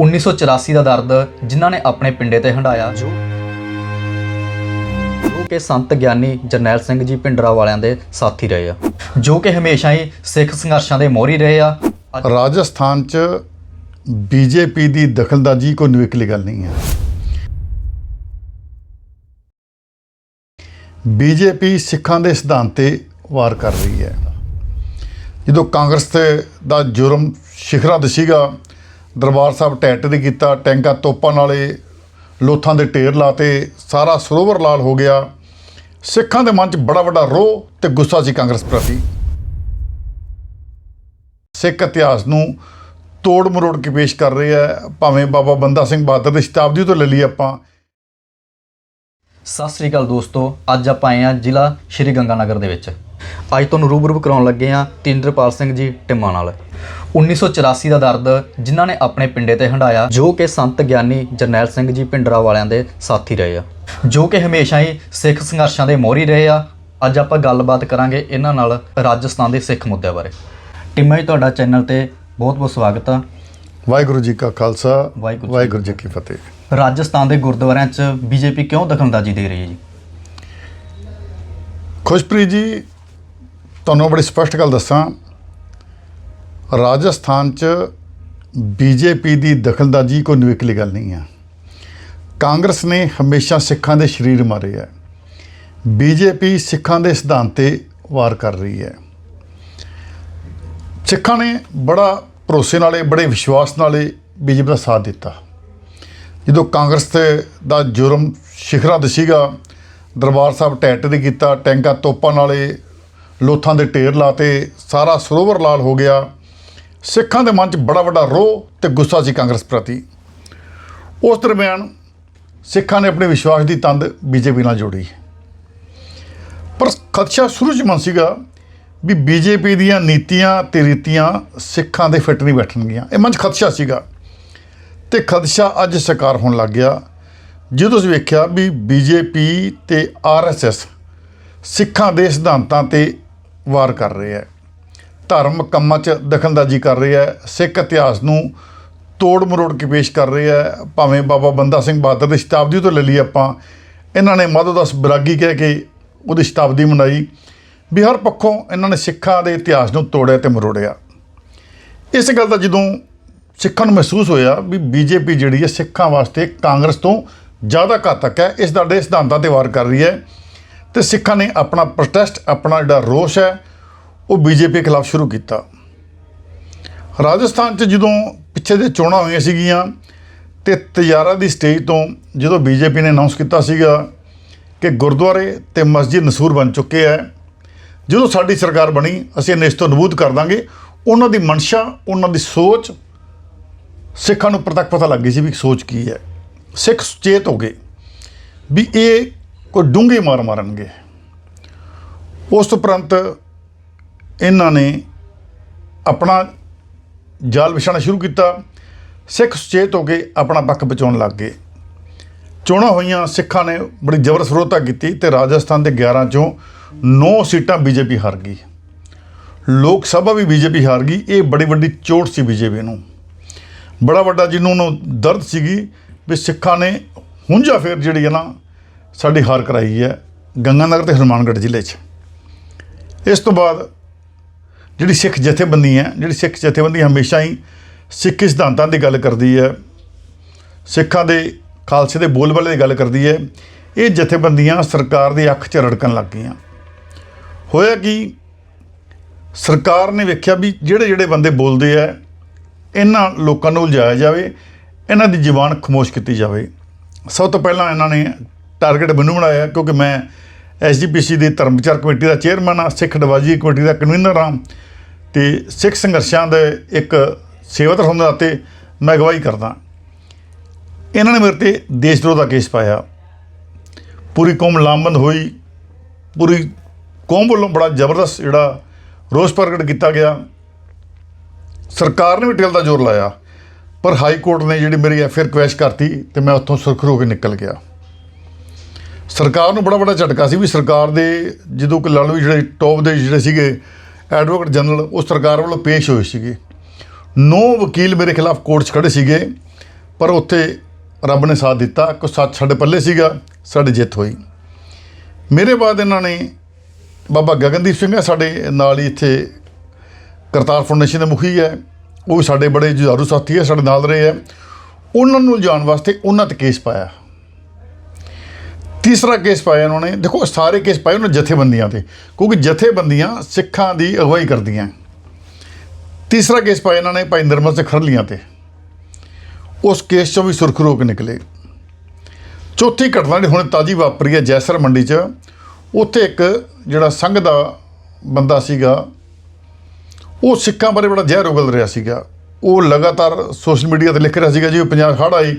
1984 ਦਾ ਦਰਦ ਜਿਨ੍ਹਾਂ ਨੇ ਆਪਣੇ ਪਿੰਡੇ ਤੇ ਹੰਡਾਇਆ ਜੋ ਕਿ ਸੰਤ ਗਿਆਨੀ ਜਰਨੈਲ ਸਿੰਘ ਜੀ ਪਿੰਡਰਾ ਵਾਲਿਆਂ ਦੇ ਸਾਥੀ ਰਹੇ ਆ, ਜੋ ਕਿ ਹਮੇਸ਼ਾ ਹੀ ਸਿੱਖ ਸੰਘਰਸ਼ਾਂ ਦੇ ਮੋਹਰੀ ਰਹੇ ਆ। ਰਾਜਸਥਾਨ ਚ ਬੀਜੇਪੀ ਦੀ ਦਖਲਅੰਦਾਜ਼ੀ ਕੋਈ ਨਿਵੇਕਲੀ ਗੱਲ ਨਹੀਂ ਹੈ। ਬੀਜੇਪੀ ਸਿੱਖਾਂ ਦੇ ਸਿਧਾਂਤ ਤੇ ਵਾਰ ਕਰ ਰਹੀ ਹੈ। ਜਦੋਂ ਕਾਂਗਰਸ ਤੇ ਦਾ ਜੁਰਮ ਸਿਖਰਾਂ ਤੇ ਸੀਗਾ ਦਰਬਾਰ ਸਾਹਿਬ ਟੈਟ ਦੇ ਕੀਤਾ, ਟੈਂਕਾਂ ਤੋਪਾਂ ਨਾਲੇ ਲੋਥਾਂ ਦੇ ਢੇਰ ਲਾਤੇ, ਸਾਰਾ ਸਰੋਵਰ ਲਾਲ ਹੋ ਗਿਆ। ਸਿੱਖਾਂ ਦੇ ਮਨ 'ਚ ਬੜਾ ਵੱਡਾ ਰੋਹ ਤੇ ਗੁੱਸਾ ਸੀ ਕਾਂਗਰਸ ਪ੍ਰਤੀ। ਸਿੱਖ ਇਤਿਹਾਸ ਨੂੰ ਤੋੜ ਮਰੋੜ ਕੇ ਪੇਸ਼ ਕਰ ਰਹੇ ਆ, ਭਾਵੇਂ ਬਾਬਾ ਬੰਦਾ ਸਿੰਘ ਬਹਾਦਰ ਦੀ ਸ਼ਤਾਬਦੀ ਤੋਂ ਲੈ ਲਈ ਆਪਾਂ। ਸਤਿ ਸ੍ਰੀ ਅਕਾਲ ਦੋਸਤੋ, ਅੱਜ ਆਪਾਂ ਆਏ ਆ ਜ਼ਿਲ੍ਹਾ ਸ਼੍ਰੀ ਗੰਗਾਨਗਰ ਦੇ ਵਿੱਚ। ਅੱਜ ਤੁਹਾਨੂੰ ਰੂਬਰੂ ਕਰਾਉਣ ਲੱਗੇ ਆ ਤੇਂਦਰਪਾਲ ਸਿੰਘ ਜੀ ਟਿੰਮਾ ਨਾਲ। 1984 ਦਾ ਦਰਦ ਜਿਨ੍ਹਾਂ ਨੇ ਆਪਣੇ ਪਿੰਡੇ ਤੇ ਹੰਡਾਇਆ ਜੋ ਕਿ ਸੰਤ ਗਿਆਨੀ ਜਰਨੈਲ ਸਿੰਘ ਜੀ ਪਿੰਡਰਾ ਵਾਲਿਆਂ ਦੇ ਸਾਥੀ ਰਹੇ ਆ। ਜੋ ਕਿ ਹਮੇਸ਼ਾ ਹੀ ਸਿੱਖ ਸੰਘਰਸ਼ਾਂ ਦੇ ਮੋਹਰੀ ਰਹੇ ਆ। ਅੱਜ ਆਪਾਂ ਗੱਲਬਾਤ ਕਰਾਂਗੇ ਇਹਨਾਂ ਨਾਲ ਰਾਜਸਥਾਨ ਦੇ ਸਿੱਖ ਮੁੱਦਿਆਂ ਬਾਰੇ। ਟਿੰਮਾ ਜੀ ਤੁਹਾਡਾ ਚੈਨਲ ਤੇ ਬਹੁਤ ਬਹੁਤ ਸਵਾਗਤ ਆ। ਵਾਹਿਗੁਰੂ ਜੀ ਕਾ ਖਾਲਸਾ ਵਾਹਿਗੁਰੂ ਜੀ ਵਾਹਿਗੁਰੂ ਜੀ ਕੀ ਫਤਿਹ। ਰਾਜਸਥਾਨ ਦੇ ਗੁਰਦੁਆਰਿਆਂ 'ਚ ਬੀਜੇਪੀ ਕਿਉਂ ਦਖਲਅੰਦਾਜ਼ੀ ਦੇ ਰਹੀ ਹੈ ਜੀ? ਖੁਸ਼ਪ੍ਰੀਤ ਜੀ ਤੁਹਾਨੂੰ ਬੜੀ ਸਪਸ਼ਟ ਗੱਲ ਦੱਸਾਂ। ਰਾਜਸਥਾਨ ਚ ਬੀਜੇਪੀ ਦੀ ਦਖਲਦਾਜ਼ੀ ਕੋਈ ਨਿਵੇਕਲੀ ਗੱਲ ਨਹੀਂ ਹੈ। ਕਾਂਗਰਸ ਨੇ ਹਮੇਸ਼ਾ ਸਿੱਖਾਂ ਦੇ ਸ਼ਰੀਰ ਮਾਰੇ ਹੈ। ਬੀਜੇਪੀ ਸਿੱਖਾਂ ਦੇ ਸਿਧਾਂਤ ਤੇ ਵਾਰ ਕਰ ਰਹੀ ਹੈ। ਸਿੱਖਾਂ ਨੇ ਬੜਾ ਭਰੋਸੇ ਨਾਲੇ, ਬੜੇ ਵਿਸ਼ਵਾਸ ਨਾਲੇ ਬੀਜੇਪੀ ਦਾ ਸਾਥ ਦਿੱਤਾ। ਜਦੋਂ ਕਾਂਗਰਸ ਤੇ ਦਾ ਜੁਰਮ ਸਿਖਰਾਂ ਤੇ ਸੀਗਾ, ਦਰਬਾਰ ਸਾਹਿਬ ਟੈਟ ਨਹੀਂ ਕੀਤਾ, ਟੈਂਕਾਂ ਤੋਪਾਂ ਨਾਲੇ ਲੋਥਾਂ ਦੇ ਢੇਰ ਲਾਤੇ, ਸਾਰਾ ਸਰੋਵਰ ਲਾਲ ਹੋ ਗਿਆ। ਸਿੱਖਾਂ ਦੇ ਮਨ 'ਚ ਬੜਾ ਵੱਡਾ ਰੋਹ ਤੇ ਗੁੱਸਾ ਸੀ ਕਾਂਗਰਸ ਪ੍ਰਤੀ। ਉਸ ਦਰਮਿਆਨ ਸਿੱਖਾਂ ਨੇ ਆਪਣੇ ਵਿਸ਼ਵਾਸ ਦੀ ਤੰਦ ਬੀਜੇਪੀ ਨਾਲ ਜੋੜੀ। ਪਰ ਖਦਸ਼ਾ ਸ਼ੁਰੂ 'ਚ ਮਨ ਸੀਗਾ ਵੀ ਬੀਜੇਪੀ ਦੀਆਂ ਨੀਤੀਆਂ ਤੇ ਰੀਤੀਆਂ ਸਿੱਖਾਂ ਦੇ ਫਿੱਟ ਨਹੀਂ ਬੈਠਣਗੀਆਂ। ਇਹ ਮਨ 'ਚ ਖਦਸ਼ਾ ਸੀਗਾ। ਤੇ ਖਦਸ਼ਾ ਅੱਜ ਸਾਕਾਰ ਹੋਣ ਲੱਗ ਗਿਆ। ਜਦੋਂ ਅਸੀਂ ਵੇਖਿਆ ਵੀ ਬੀਜੇਪੀ ਤੇ ਆਰਐਸਐਸ ਸਿੱਖਾਂ ਦੇ ਸਿਧਾਂਤਾਂ ਤੇ ਵਾਰ ਕਰ ਰਹੇ ਹੈ। ਧਰਮ ਕੰਮਾਂ 'ਚ ਦਖਲਅੰਦਾਜ਼ੀ ਕਰ ਰਿਹਾ ਹੈ। ਸਿੱਖ ਇਤਿਹਾਸ ਨੂੰ ਤੋੜ ਮਰੋੜ ਕੇ ਪੇਸ਼ ਕਰ ਰਹੇ ਹੈ। ਭਾਵੇਂ ਬਾਬਾ ਬੰਦਾ ਸਿੰਘ ਬਹਾਦਰ ਦੀ ਸ਼ਤਾਬਦੀ ਤੋਂ ਲੈ ਲਈ ਆਪਾਂ, ਇਹਨਾਂ ਨੇ ਮਧੋਦਸ ਬਰਾਗੀ ਕਹਿ ਕੇ ਉਹਦੀ ਸ਼ਤਾਬਦੀ ਮਨਾਈ। ਵੀ ਹਰ ਪੱਖੋਂ ਇਹਨਾਂ ਨੇ ਸਿੱਖਾਂ ਦੇ ਇਤਿਹਾਸ ਨੂੰ ਤੋੜਿਆ ਤੇ ਮਰੋੜਿਆ। ਇਸ ਗੱਲ ਦਾ ਜਦੋਂ ਸਿੱਖਾਂ ਨੂੰ ਮਹਿਸੂਸ ਹੋਇਆ ਵੀ ਬੀਜੇਪੀ ਜਿਹੜੀ ਹੈ ਸਿੱਖਾਂ ਵਾਸਤੇ ਕਾਂਗਰਸ ਤੋਂ ਜ਼ਿਆਦਾ ਘਾਤਕ ਹੈ, ਇਸ ਦਾ ਦੇ ਸਿਧਾਂਤਾਂ ਤੇ ਵਾਰ ਕਰ ਰਹੀ ਹੈ। ਤੇ ਸਿੱਖਾਂ ਨੇ ਆਪਣਾ ਪ੍ਰੋਟੈਸਟ ਆਪਣਾ ਜਿਹੜਾ ਰੋਸ ਹੈ, ਉਹ ਬੀਜੇਪੀ ਖਿਲਾਫ ਸ਼ੁਰੂ ਕੀਤਾ। ਰਾਜਸਥਾਨ 'ਚ ਜਦੋਂ ਪਿੱਛੇ ਦੇ ਚੋਣਾਂ ਹੋਈਆਂ ਸੀਗੀਆਂ ਤੇ ਤਜਾਰਾ ਦੀ ਸਟੇਜ ਤੋਂ ਜਦੋਂ ਬੀਜੇਪੀ ਨੇ ਅਨਾਉਂਸ ਕੀਤਾ ਸੀਗਾ ਕਿ ਗੁਰਦੁਆਰੇ ਤੇ ਮਸਜਿਦ ਨਸੂਰ ਬਣ ਚੁੱਕੇ ਹੈ, ਜਦੋਂ ਸਾਡੀ ਸਰਕਾਰ ਬਣੀ, ਅਸੀਂ ਇਹਨੂੰ ਇਸ ਤੋਂ ਨਬੂਦ ਕਰ ਦਾਂਗੇ। ਉਹਨਾਂ ਦੀ ਮਨਸ਼ਾ, ਉਹਨਾਂ ਦੀ ਸੋਚ ਸਿੱਖਾਂ ਨੂੰ ਪ੍ਰਤੱਖ ਪਤਾ ਲੱਗ ਗਈ ਸੀ ਵੀ ਸੋਚ ਕੀ ਹੈ। ਸਿੱਖ ਸੁਚੇਤ ਹੋ ਗਏ ਵੀ ਇਹ ਕੋਈ ਡੂੰਘੀ ਮਾਰ ਮਾਰਨਗੇ। ਉਸ ਉਪਰੰਤ ਇਹਨਾਂ ਨੇ ਆਪਣਾ ਜਾਲ ਵਿਛਾਉਣਾ ਸ਼ੁਰੂ ਕੀਤਾ। ਸਿੱਖ ਸੁਚੇਤ ਹੋ ਕੇ ਆਪਣਾ ਪੱਖ ਬਚਾਉਣ ਲੱਗ ਗਏ। ਚੋਣਾਂ ਹੋਈਆਂ, ਸਿੱਖਾਂ ਨੇ ਬੜੀ ਜਬਰ ਸਰੋਤਾ ਕੀਤੀ ਤੇ ਰਾਜਸਥਾਨ ਦੇ 11 ਚੋਂ 9 ਸੀਟਾਂ ਬੀਜੇਪੀ ਹਾਰ ਗਈ। ਲੋਕ ਸਭਾ ਵੀ ਬੀਜੇਪੀ ਹਾਰ ਗਈ, ਇਹ ਬੜੀ ਵੱਡੀ ਚੋਟ ਸੀ ਬੀਜੇਪੀ ਨੂੰ। ਬੜਾ ਵੱਡਾ ਜਿਹਨੂੰ ਨੂੰ ਦਰਦ ਸੀਗੀ ਵੀ ਸਿੱਖਾਂ ਨੇ ਹੁੰਜਾ ਫੇਰ ਜਿਹੜੀ ਹੈ ਨਾ ਸਾਡੀ ਹਾਰ ਕਰਾਈ ਹੈ ਗੰਗਾਨਗਰ ਤੇ ਹਨੂੰਮਾਨਗੜ੍ਹ ਜ਼ਿਲ੍ਹੇ 'ਚ। ਇਸ ਤੋਂ ਬਾਅਦ ਜਿਹੜੀ ਸਿੱਖ ਜਥੇਬੰਦੀ ਹੈ, ਜਿਹੜੀ ਸਿੱਖ ਜਥੇਬੰਦੀ ਹਮੇਸ਼ਾ ਹੀ ਸਿੱਖੀ ਸਿਧਾਂਤਾਂ ਦੀ ਗੱਲ ਕਰਦੀ ਹੈ, ਸਿੱਖਾਂ ਦੇ ਖਾਲਸੇ ਦੇ ਬੋਲਬਾਲੇ ਦੀ ਗੱਲ ਕਰਦੀ ਹੈ, ਇਹ ਜਥੇਬੰਦੀਆਂ ਸਰਕਾਰ ਦੀ ਅੱਖ 'ਚ ਰੜਕਣ ਲੱਗ ਗਈਆਂ। ਹੋਇਆ ਕਿ? ਸਰਕਾਰ ਨੇ ਵੇਖਿਆ ਵੀ ਜਿਹੜੇ ਜਿਹੜੇ ਬੰਦੇ ਬੋਲਦੇ ਆ, ਇਹਨਾਂ ਲੋਕਾਂ ਨੂੰ ਉਲਝਾਇਆ ਜਾਵੇ, ਇਹਨਾਂ ਦੀ ਜ਼ੁਬਾਨ ਖਮੋਸ਼ ਕੀਤੀ ਜਾਵੇ। ਸਭ ਤੋਂ ਪਹਿਲਾਂ ਇਹਨਾਂ ਨੇ ਟਾਰਗੇਟ ਮੈਨੂੰ ਬਣਾਇਆ ਕਿਉਂਕਿ ਮੈਂ ਐਸਜੀਪੀਸੀ ਦੀ ਧਰਮ ਵਿਚਾਰ ਕਮੇਟੀ ਦਾ ਚੇਅਰਮੈਨ ਆ, ਸਿੱਖ ਐਡਵਾਈਜ਼ਰੀ ਕਮੇਟੀ ਦਾ ਕਨਵੀਨਰ ਹਾਂ ਤੇ ਸਿੱਖ ਸੰਘਰਸ਼ਾਂ ਦੇ ਇੱਕ ਸੇਵਾਦਾਰ ਹੋਣ ਦੇ ਨਾਤੇ ਮੈਂ ਅਗਵਾਈ ਕਰਦਾ। ਇਹਨਾਂ ਨੇ ਮੇਰੇ ਤੇ ਦੇਸ਼ ਵਿਰੋਧ ਦਾ ਕੇਸ ਪਾਇਆ। ਪੂਰੀ ਕੌਮ ਲਾਮਬੰਦ ਹੋਈ। ਪੂਰੀ ਕੌਮ ਵੱਲੋਂ ਬੜਾ ਜ਼ਬਰਦਸਤ ਜਿਹੜਾ ਰੋਸ ਪ੍ਰਗਟ ਕੀਤਾ ਗਿਆ। ਸਰਕਾਰ ਨੇ ਵੀ ਟੇਲ ਦਾ ਜ਼ੋਰ ਲਾਇਆ। ਪਰ ਹਾਈ ਕੋਰਟ ਨੇ ਜਿਹੜੀ ਮੇਰੀ ਐਫਆਰ ਕੁਐਸ਼ ਕਰਤੀ ਤੇ ਮੈਂ ਉੱਥੋਂ ਸੁਰਖਰੂ ਹੋ ਕੇ ਨਿਕਲ ਗਿਆ। ਸਰਕਾਰ ਨੂੰ ਬੜਾ ਬੜਾ ਝਟਕਾ ਸੀ ਵੀ ਸਰਕਾਰ ਦੇ ਜਦੋਂ ਕਿ ਲਾਲੂ ਜਿਹੜੇ ਟੌਪ ਦੇ ਜਿਹੜੇ ਸੀਗੇ, ਐਡਵੋਕੇਟ ਜਨਰਲ, ਉਹ ਸਰਕਾਰ ਵੱਲੋਂ ਪੇਸ਼ ਹੋਏ ਸੀਗੇ। ਨੌ ਵਕੀਲ ਮੇਰੇ ਖਿਲਾਫ ਕੋਰਟ 'ਚ ਖੜੇ ਸੀਗੇ, ਪਰ ਉੱਥੇ ਰੱਬ ਨੇ ਸਾਥ ਦਿੱਤਾ। ਕਿ ਸੱਚ ਸਾਡੇ ਪੱਲੇ ਸੀਗਾ, ਸਾਡੀ ਜਿੱਤ ਹੋਈ। ਮੇਰੇ ਬਾਅਦ ਇਹਨਾਂ ਨੇ ਬਾਬਾ ਗਗਨਦੀਪ ਸਿੰਘ ਹੈ ਸਾਡੇ ਨਾਲ ਹੀ ਇੱਥੇ ਕਰਤਾਰ ਫਾਊਂਡੇਸ਼ਨ ਦੇ ਮੁਖੀ ਹੈ। ਉਹ ਵੀ ਸਾਡੇ ਬੜੇ ਜੁਝਾਰੂ ਸਾਥੀ ਹੈ, ਸਾਡੇ ਨਾਲ ਰਹੇ ਹੈ। ਉਹਨਾਂ ਨੂੰ ਜਾਣ ਵਾਸਤੇ ਉਹਨਾਂ ਤੇ ਕੇਸ ਪਾਇਆ। ਤੀਸਰਾ ਕੇਸ ਪਾਇਆ ਉਹਨਾਂ ਨੇ। ਦੇਖੋ, ਸਾਰੇ ਕੇਸ ਪਾਏ ਉਹਨਾਂ ਜਥੇਬੰਦੀਆਂ ਤੇ, ਕਿਉਂਕਿ ਜਥੇਬੰਦੀਆਂ ਸਿੱਖਾਂ ਦੀ ਅਗਵਾਈ ਕਰਦੀਆਂ। ਤੀਸਰਾ ਕੇਸ ਪਾਇਆ ਇਹਨਾਂ ਨੇ ਭਾਈ ਨਿਰਮਲ ਸਿੰਘ ਖਰਲੀਆਂ ਤੇ। ਉਸ ਕੇਸ ਚੋਂ ਵੀ ਸੁਰਖਰੂ ਹੋ ਕੇ ਨਿਕਲੇ। ਚੌਥੀ ਘਟਨਾ ਜਿਹੜੀ ਹੁਣ ਤਾਜੀ ਵਾਪਰੀ ਹੈ ਜੈਸਰ ਮੰਡੀ 'ਚ, ਉੱਥੇ ਇੱਕ ਜਿਹੜਾ ਸੰਘ ਦਾ ਬੰਦਾ ਸੀਗਾ, ਉਹ ਸਿੱਖਾਂ ਬਾਰੇ ਬੜਾ ਜ਼ਹਿਰ ਉਗਲ ਰਿਹਾ ਸੀਗਾ। ਉਹ ਲਗਾਤਾਰ ਸੋਸ਼ਲ ਮੀਡੀਆ ਤੇ ਲਿਖ ਰਿਹਾ ਸੀਗਾ, ਜੀ ਪੰਜਾਬ ਹੜ੍ਹ ਆਈ।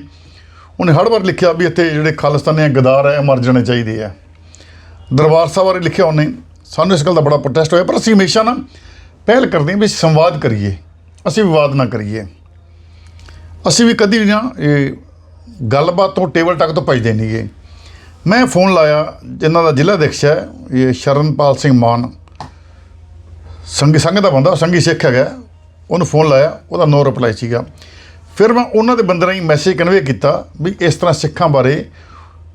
ਉਹਨੇ ਹਰ ਵਾਰ ਲਿਖਿਆ ਵੀ ਇੱਥੇ ਜਿਹੜੇ ਖਾਲਿਸਤਾਨੀ ਗਦਾਰ ਹੈ, ਇਹ ਮਰ ਜਾਣੇ ਚਾਹੀਦੇ ਆ। ਦਰਬਾਰ ਸਾਹਿਬ ਬਾਰੇ ਲਿਖਿਆ ਉਹਨੇ। ਸਾਨੂੰ ਇਸ ਗੱਲ ਦਾ ਬੜਾ ਪ੍ਰੋਟੈਸਟ ਹੋਇਆ, ਪਰ ਅਸੀਂ ਹਮੇਸ਼ਾ ਨਾ ਪਹਿਲ ਕਰਦੇ ਹਾਂ ਵੀ ਸੰਵਾਦ ਕਰੀਏ, ਅਸੀਂ ਵਿਵਾਦ ਨਾ ਕਰੀਏ। ਅਸੀਂ ਵੀ ਕਦੀ ਵੀ ਨਾ ਇਹ ਗੱਲਬਾਤ ਤੋਂ ਟੇਬਲ ਟੱਕ ਤੋਂ ਭੱਜਦੇ ਨਹੀਂਗੇ ਮੈਂ ਫੋਨ ਲਾਇਆ, ਜਿਨ੍ਹਾਂ ਦਾ ਜ਼ਿਲ੍ਹਾ ਅਧਿਕਸ਼ ਹੈ, ਇਹ ਸ਼ਰਨਪਾਲ ਸਿੰਘ ਮਾਨ। ਸੰਗੀ ਸੰਘ ਦਾ ਬੰਦਾ ਸੰਗੀ ਸਿੱਖ ਹੈਗਾ। ਉਹਨੂੰ ਫੋਨ ਲਾਇਆ, ਉਹਦਾ ਨੋ ਰਿਪਲਾਈ ਸੀਗਾ। ਫਿਰ ਮੈਂ ਉਹਨਾਂ ਦੇ ਬੰਦੇ ਰਾਹੀਂ ਮੈਸੇਜ ਕਨਵੇ ਕੀਤਾ ਵੀ ਇਸ ਤਰ੍ਹਾਂ ਸਿੱਖਾਂ ਬਾਰੇ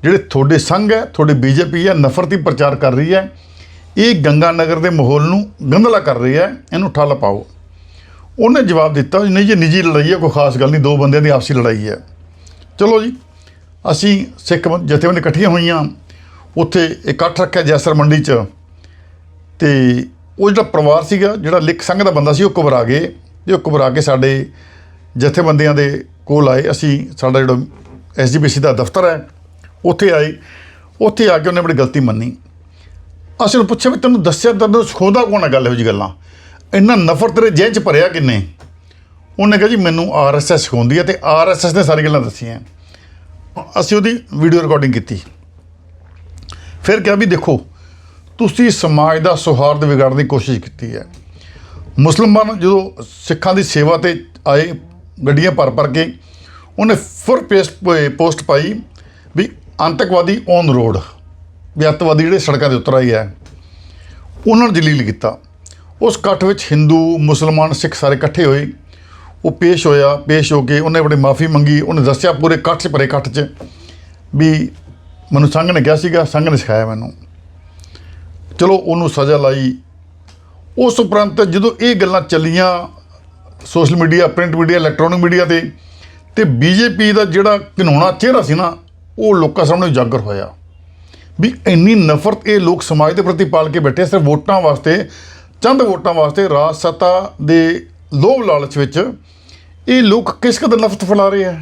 ਜਿਹੜੇ ਤੁਹਾਡੇ ਸੰਘ ਹੈ, ਤੁਹਾਡੀ ਬੀਜੇਪੀ ਹੈ, ਨਫ਼ਰਤੀ ਪ੍ਰਚਾਰ ਕਰ ਰਹੀ ਹੈ, ਇਹ ਗੰਗਾ ਨਗਰ ਦੇ ਮਾਹੌਲ ਨੂੰ ਗੰਧਲਾ ਕਰ ਰਹੀ ਹੈ, ਇਹਨੂੰ ਠੱਲ ਪਾਓ। ਉਹਨੇ ਜਵਾਬ ਦਿੱਤਾ ਨਹੀਂ ਜੀ, ਨਿੱਜੀ ਲੜਾਈ ਹੈ, ਕੋਈ ਖਾਸ ਗੱਲ ਨਹੀਂ, ਦੋ ਬੰਦਿਆਂ ਦੀ ਆਪਸੀ ਲੜਾਈ ਹੈ। ਚਲੋ ਜੀ, ਅਸੀਂ ਸਿੱਖ ਜਥੇਬੰਦੀ ਇਕੱਠੀਆਂ ਹੋਈਆਂ, ਉੱਥੇ ਇਕੱਠ ਰੱਖਿਆ ਜੈਸਰ ਮੰਡੀ 'ਚ ਤੇ ਉਹ ਜਿਹੜਾ ਪਰਿਵਾਰ ਸੀਗਾ, ਜਿਹੜਾ ਲਿਖ, ਸੰਘ ਦਾ ਬੰਦਾ ਸੀ, ਉਹ ਘਬਰਾ ਗਏ। ਤੇ ਉਹ ਘਬਰਾ ਕੇ ਸਾਡੇ ਜਥੇਬੰਦੀਆਂ ਦੇ ਕੋਲ ਆਏ। ਅਸੀਂ ਸਾਡਾ ਜਿਹੜਾ ਐਸਜੀਪੀਸੀ ਦਾ ਦਫ਼ਤਰ ਹੈ, ਉੱਥੇ ਆਏ। ਉੱਥੇ ਆ ਕੇ ਉਹਨੇ ਬੜੀ ਗਲਤੀ ਮੰਨੀ। ਅਸੀਂ ਉਹਨੂੰ ਪੁੱਛਿਆ ਵੀ ਤੈਨੂੰ ਦੱਸਿਆ ਤੈਨੂੰ ਸਿਖਾਉਂਦਾ ਕੌਣ ਹੈ ਗੱਲ ਇਹੋ ਜਿਹੀ ਗੱਲਾਂ? ਇੰਨਾ ਨਫ਼ਰਤ ਤੇਰੇ ਜੇਬ 'ਚ ਭਰਿਆ ਕਿੰਨੇ? ਉਹਨੇ ਕਿਹਾ ਜੀ, ਮੈਨੂੰ ਆਰਐਸਐਸ ਸਿਖਾਉਂਦੀ ਹੈ ਤੇ ਆਰਐਸਐਸ ਨੇ ਸਾਰੀ ਗੱਲਾਂ ਦੱਸੀਆਂ। ਅਸੀਂ ਉਹਦੀ ਵੀਡੀਓ ਰਿਕਾਰਡਿੰਗ ਕੀਤੀ। ਫਿਰ ਕਿਹਾ ਵੀ ਦੇਖੋ, ਤੁਸੀਂ ਸਮਾਜ ਦਾ ਸੌਹਾਰਦ ਵਿਗਾੜਨ ਦੀ ਕੋਸ਼ਿਸ਼ ਕੀਤੀ ਹੈ। ਮੁਸਲਮਾਨ ਜਦੋਂ ਸਿੱਖਾਂ ਦੀ ਸੇਵਾ ਤੇ ਆਏ ਗੱਡੀਆਂ ਭਰ ਭਰ ਕੇ ਉਹਨੇ ਫੁਰ ਪੇਸਟ ਪੋਸਟ ਪਾਈ ਵੀ ਆਤੰਕਵਾਦੀ ਔਨ ਰੋਡ ਵੀ ਅੱਤਵਾਦੀ ਜਿਹੜੇ ਸੜਕਾਂ ਦੇ ਉਤਰ ਆਏ ਹੈ, ਉਹਨਾਂ ਨੂੰ ਜਲੀਲ ਕੀਤਾ। ਉਸ ਇਕੱਠ ਵਿੱਚ ਹਿੰਦੂ, ਮੁਸਲਮਾਨ, ਸਿੱਖ ਸਾਰੇ ਇਕੱਠੇ ਹੋਏ। ਉਹ ਪੇਸ਼ ਹੋਇਆ, ਪੇਸ਼ ਹੋ ਕੇ ਉਹਨੇ ਬੜੀ ਮਾਫੀ ਮੰਗੀ। ਉਹਨੇ ਦੱਸਿਆ ਪੂਰੇ ਇਕੱਠ 'ਚ, ਭਰੇ ਇਕੱਠ 'ਚ ਵੀ ਮੈਨੂੰ ਸੰਘ ਨੇ ਕਿਹਾ ਸੀਗਾ ਸੰਘ ਨੇ ਸਿਖਾਇਆ ਮੈਨੂੰ। ਚਲੋ ਉਹਨੂੰ ਸਜ਼ਾ ਲਾਈ। ਉਸ ਉਪਰੰਤ ਜਦੋਂ ਇਹ ਗੱਲਾਂ ਚੱਲੀਆਂ social media, print media, electronic media ਤੇ। ਤੇ ਬੀਜੇਪੀ ਦਾ ਜਿਹੜਾ ਘਿਨਾਉਣਾ ਚਿਹਰਾ ਸੀ ਨਾ, ਉਹ ਲੋਕਾਂ ਸਾਹਮਣੇ ਉਜਾਗਰ ਹੋਇਆ। ਵੀ ਇੰਨੀ ਨਫ਼ਰਤ ਇਹ ਲੋਕ ਸਮਾਜ ਦੇ ਪ੍ਰਤੀ ਪਾਲ ਕੇ ਬੈਠੇ, ਸਿਰਫ ਵੋਟਾਂ ਵਾਸਤੇ, ਚੰਦ ਵੋਟਾਂ ਵਾਸਤੇ, ਰਾਜ ਸੱਤਾ ਦੇ ਲੋਭ ਲਾਲਚ ਵਿੱਚ ਇਹ ਲੋਕ ਕਿਸ ਕਦਰ ਨਫ਼ਰਤ ਫੈਲਾ ਰਹੇ ਆ?